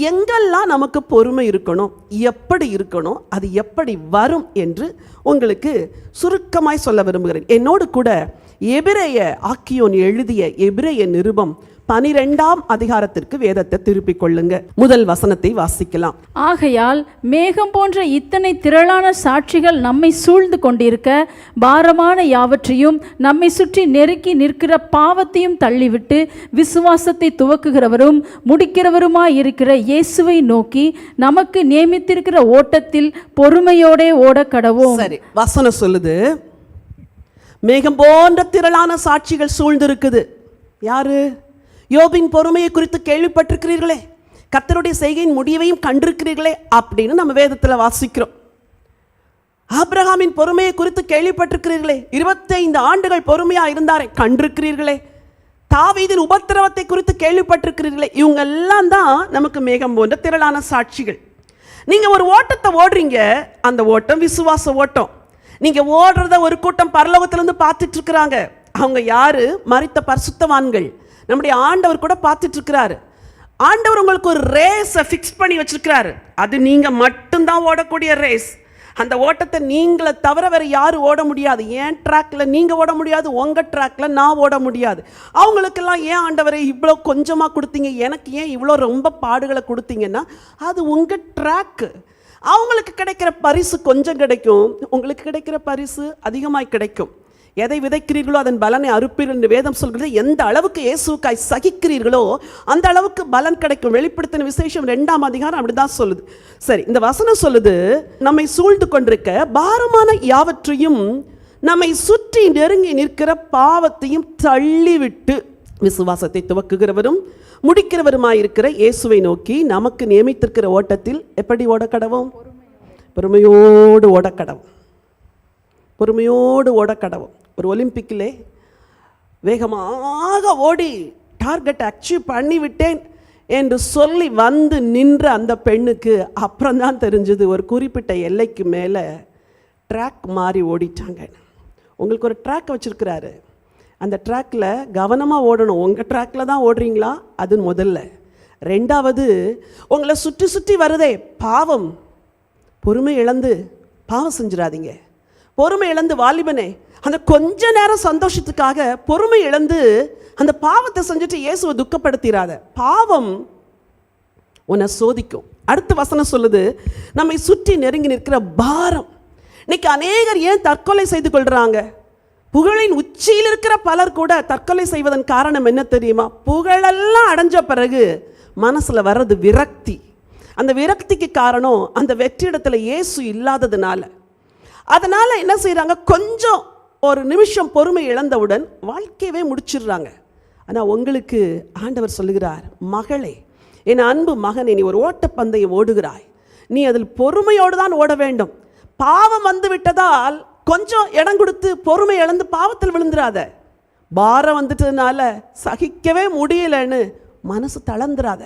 எங்கெல்லாம் நமக்கு பொறுமை இருக்கணும் எப்படி இருக்கணும் அது எப்படி வரும் என்று உங்களுக்கு சுருக்கமாய் சொல்ல விரும்புகிறேன். என்னோடு கூட எபிரேய ஆக்கியோன் எழுதிய எபிரேய நிருபம் பனிரெண்டாம் அதிகாரத்திற்கு வேதத்தை திருப்பிக் கொள்ளுங்க. முதல் வசனத்தை வாசிக்கலாம். ஆகையால் மேகம் போன்ற இத்தனை திரளான சாட்சிகள் நம்மை சூழ்ந்து கொண்டிருக்க பாரமான யாவற்றையும் நம்மை சுற்றி நெருக்கி நிற்கிற பாவத்தையும் தள்ளிவிட்டு விசுவாசத்தை துவக்குகிறவரும் முடிக்கிறவருமாய் இருக்கிற இயேசுவை நோக்கி நமக்கு நியமித்திருக்கிற ஓட்டத்தில் பொறுமையோடே ஓட கடவோம். சரி வசனம் சொல்லுது. மேகம் போன்ற திரளான சாட்சிகள் சூழ்ந்திருக்குது. யாரு? யோபின் பொறுமையை குறித்து கேள்விப்பட்டிருக்கிறீர்களே. கத்தருடைய செய்கையின் முடிவையும் கண்டிருக்கிறீர்களே அப்படின்னு நம்ம வேதத்தில் வாசிக்கிறோம். ஆப்ரஹாமின் பொறுமையை குறித்து கேள்விப்பட்டிருக்கிறீர்களே. இருபத்தைந்து ஆண்டுகள் பொறுமையாக இருந்தாரே கண்டிருக்கிறீர்களே. தாவீதின் உபத்திரவத்தை குறித்து கேள்விப்பட்டிருக்கிறீர்களே. இவங்க எல்லாம் தான் நமக்கு மேகம் போன்ற திரளான சாட்சிகள். நீங்கள் ஒரு ஓட்டத்தை ஓடுறீங்க அந்த ஓட்டம் விசுவாச ஓட்டம். நீங்கள் ஓடுறத ஒரு கூட்டம் பரலோகத்திலேருந்து பார்த்துட்டு இருக்கிறாங்க. அவங்க யாரு? மறித்த பரிசுத்தவான்கள். நம்முடைய ஆண்டவர் கூட பார்த்துட்டு இருக்கிறாரு ஆண்டவர் உங்களுக்கு ஒரு ரேஸை ஃபிக்ஸ் பண்ணி வச்சிருக்கிறாரு. அது நீங்கள் மட்டும்தான் ஓடக்கூடிய ரேஸ். அந்த ஓட்டத்தை நீங்களை தவிர வேறு யாரும் ஓட முடியாது. ஏன் ட்ராக்ல நீங்கள் ஓட முடியாது உங்கள் ட்ராக்ல நான் ஓட முடியாது. அவங்களுக்கெல்லாம் ஏன் ஆண்டவரை இவ்வளோ கொஞ்சமாக கொடுத்தீங்க? எனக்கு ஏன் இவ்வளோ ரொம்ப பாடுகளை கொடுத்தீங்கன்னா அது உங்கள் ட்ராக்கு அவங்களுக்கு கிடைக்கிற பரிசு கொஞ்சம் கிடைக்கும். உங்களுக்கு கிடைக்கிற பரிசு அதிகமாக கிடைக்கும். எதை விதைக்கிறீர்களோ அதன் பலனை அறுப்பீர்கள் என்று வேதம் சொல்கிறது. எந்த அளவுக்கு இயேசுக்காய் சகிக்கிறீர்களோ அந்த அளவுக்கு பலன் கிடைக்கும். வெளிப்படுத்தின விசேஷம் ரெண்டாம் அதிகாரம் அப்படிதான் சொல்லுது. சரி இந்த வசனம் சொல்லுது நம்மை சூழ்ந்து கொண்டிருக்க பாரமான யாவற்றையும் நம்மை சுற்றி நெருங்கி நிற்கிற பாவத்தையும் தள்ளிவிட்டு விசுவாசத்தை துவக்குகிறவரும் முடிக்கிறவருமாயிருக்கிற இயேசுவை நோக்கி நமக்கு நியமித்திருக்கிற ஓட்டத்தில் எப்படி ஓடக்கடவும்? பொறுமையோடு ஓடக்கடவும். பொறுமையோடு ஓடக்கடவும். ஒரு ஒலிம்பிக்கிலே வேகமாக ஓடி டார்கெட் அச்சீவ் பண்ணிவிட்டேன் என்று சொல்லி வந்து நின்ற அந்த பெண்ணுக்கு அப்புறம்தான் தெரிஞ்சது ஒரு குறிப்பிட்ட எல்லைக்கு மேலே ட்ராக் மாறி ஓடிட்டாங்க. உங்களுக்கு ஒரு ட்ராக் வச்சுருக்கிறாரு. அந்த ட்ராக்கில் கவனமாக ஓடணும். உங்கள் ட்ராக்கில் தான் ஓடுறீங்களா? அது முதல்ல. ரெண்டாவது உங்களை சுற்றி சுற்றி வருதே. பாவம். பொறுமை இழந்து பாவம் செஞ்சிடாதீங்க. பொறுமை இழந்து வாலிபனே. அந்த கொஞ்ச நேரம் சந்தோஷத்துக்காக பொறுமை இழந்து அந்த பாவத்தை செஞ்சுட்டு இயேசுவை துக்கப்படுத்திடாத பாவம் உன்னை சோதிக்கும். அடுத்த வசனம் சொல்லுது நம்மை சுற்றி நெருங்கி நிற்கிற பாரம். இன்னைக்கு அநேகர் ஏன் தற்கொலை செய்து கொள்கிறாங்க புகழின் உச்சியில் இருக்கிற பலர் கூட தற்கொலை செய்வதன் காரணம் என்ன தெரியுமா? புகழெல்லாம் அடைஞ்ச பிறகு மனசில் வர்றது விரக்தி. அந்த விரக்திக்கு காரணம் அந்த வெற்றிடத்தில் இயேசு இல்லாததுனால. அதனால் என்ன செய்கிறாங்க கொஞ்சம் ஒரு நிமிஷம் பொறுமை இழந்தவுடன் வாழ்க்கையவே முடிச்சிடுறாங்க. ஆனால் உங்களுக்கு ஆண்டவர் சொல்லுகிறார் மகளே என் அன்பு மகனே நீ ஒரு ஓட்டப்பந்தயம் ஓடுகிறாய். நீ அதில் பொறுமையோடு தான் ஓட வேண்டும். பாவம் வந்து விட்டதால் கொஞ்சம் இடம் கொடுத்து பொறுமை இழந்து பாவத்தில் விழுந்துராத பாரம் வந்துட்டதுனால சகிக்கவே முடியலன்னு மனசு தளர்ந்துடாத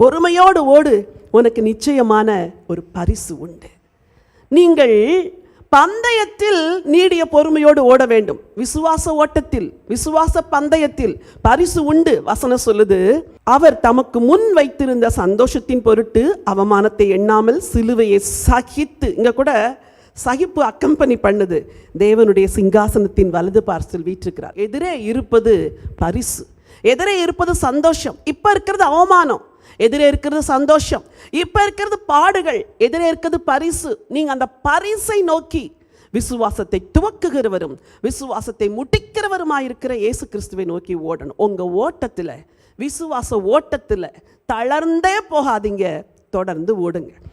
பொறுமையோடு ஓடு. உனக்கு நிச்சயமான ஒரு பரிசு உண்டு. நீங்கள் பந்தயத்தில் நீடிய பொறுமையோடு ஓட வேண்டும். விசுவாச ஓட்டத்தில் விசுவாச பந்தயத்தில் பரிசு உண்டு வசனம் சொல்லுது. அவர் தமக்கு முன் வைத்திருந்த சந்தோஷத்தின் பொருட்டு அவமானத்தை எண்ணாமல் சிலுவையை சகித்து இங்க கூட சகிப்பு அக்கம்பனி பண்ணுது. தேவனுடைய சிங்காசனத்தின் வலது பார்சல் வீற்றிருக்கிறார். எதிரே இருப்பது பரிசு. எதிரே இருப்பது சந்தோஷம். இப்ப இருக்கிறது அவமானம். எதிரே இருக்கிறது சந்தோஷம். இப்ப இருக்கிறது பாடுகள் எதிரே இருக்கிறது பரிசு. நீங்க அந்த பரிசை நோக்கி விசுவாசத்தை துவக்குகிறவரும் விசுவாசத்தை முடிக்கிறவருமாயிருக்கிற இயேசு கிறிஸ்துவை நோக்கி ஓடணும். உங்க ஓட்டத்துல விசுவாச ஓட்டத்துல தளர்ந்தே போகாதீங்க தொடர்ந்து ஓடுங்க.